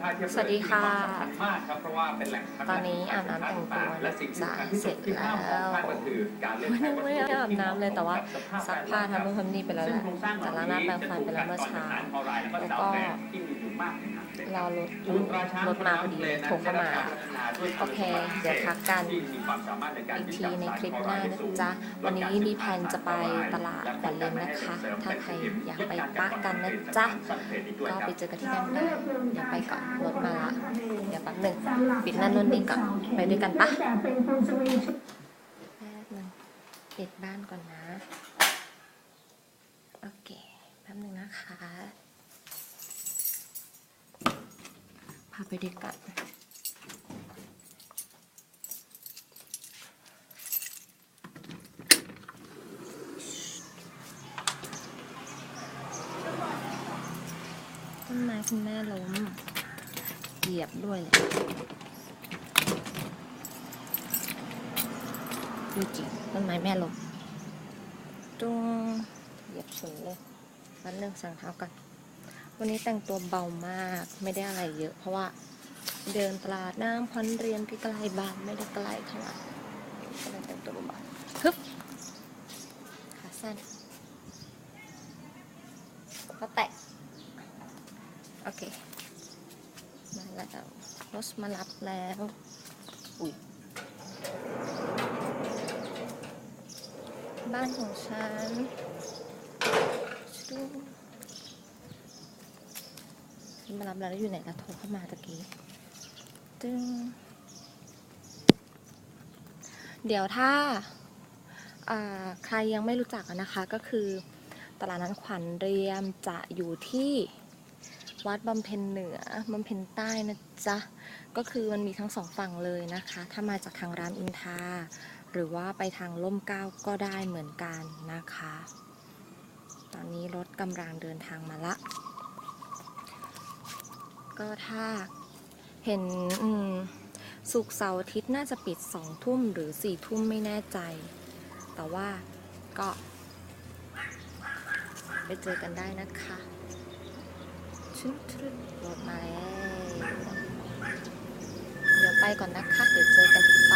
ค่าเทียบสวัสดีค่ะมีวามสำญมากครับเพราะว่าเป็นแหล่งพัฒตอนนี้อาบน้ำแต่งตัวและสิ่งที่สำคัญที่สุดเสร็จที่ห้ามมองข้ามแล้วก็คือการเลือกไม่ใช้ได้วัสไม่ดุได้อาบน้ำเลยแต่ว่าที่เหมะซักผ้าทำนู่นทำนี่ไปแล้วแหละซึ่งโครงสร้างเหแต่ล่าล้างหน้านี้แปรงฟันไปแล้วเมื่อเช้าจะถูกการบริหารออนไลน์แล้วก็สาวแบรนด์ที่มีอยู่มากในหาดเลยรอรถศูนย์ตราช้างรถมาพอดีโทรเข้ามาโอเคเดี๋ยวพักกันที่มีความสามารถในการอีกทีในคลิปหน้านะจ๊ะวันนี้มีแผนจะไปตลาดขวัญเลนนะคะ ถ้าใครอยากไปปะกันนะจ๊ะก็ไปเจอกันที่นั่นได้เดี๋ยวไปก่อนรถมาละ เดี๋ยวแป๊บหนึ่งปิดนั่นนู่นนี่ก่อน ไปด้วยกันปะแป๊บหนึ่งปิดบ้านก่อนนะ โอเค แป๊บหนึ่งนะคะ พาไปด้วยกันต้นไม้คุณแม่ล้ม เหยียบด้วยเลยดูจริงต้นไม้แม่ลมจุงเหยียบสุนเลยวันหนึ่งสั่งเท้ากัน วันนี้แต่งตัวเบามากไม่ได้อะไรเยอะ เพราะว่าเดินตลาดน้ำพันเรียนใกลบ้านไม่ได้ไกลเท่าไหร่ก็เลยแต่งตัวเบาๆฮึบขาสั้นก็แตะโอเค มาแล้วรถมารับแล้ว อุ้ยบ้านของฉันชูมารับแล้วแล้วอยู่ไหนล่ะโทรเข้ามาตะกี้ตึงเดี๋ยวถ้าอ่าใครยังไม่รู้จักอะนะคะก็คือตลาดนัดขวัญเรียมจะอยู่ที่ วัดบำเพ็ญเหนือบำเพ็ญใต้นะจ๊ะ ก็คือมันมีทั้งสองฝั่งเลยนะคะ ถ้ามาจากทางรามอินทาหรือว่าไปทางล่มเก้าก็ได้เหมือนกันนะคะ ตอนนี้รถกำลังเดินทางมาละ ก็ถ้าเห็นสุกเสาร์อาทิตย์น่าจะปิดสองทุ่มหรือสี่ทุ่มไม่แน่ใจ แต่ว่าก็ ไปเจอกันได้นะคะ ชุดรถมาแล้ว เดี๋ยวไปก่อนนะคะ เดี๋ยวเจอกันต่อไป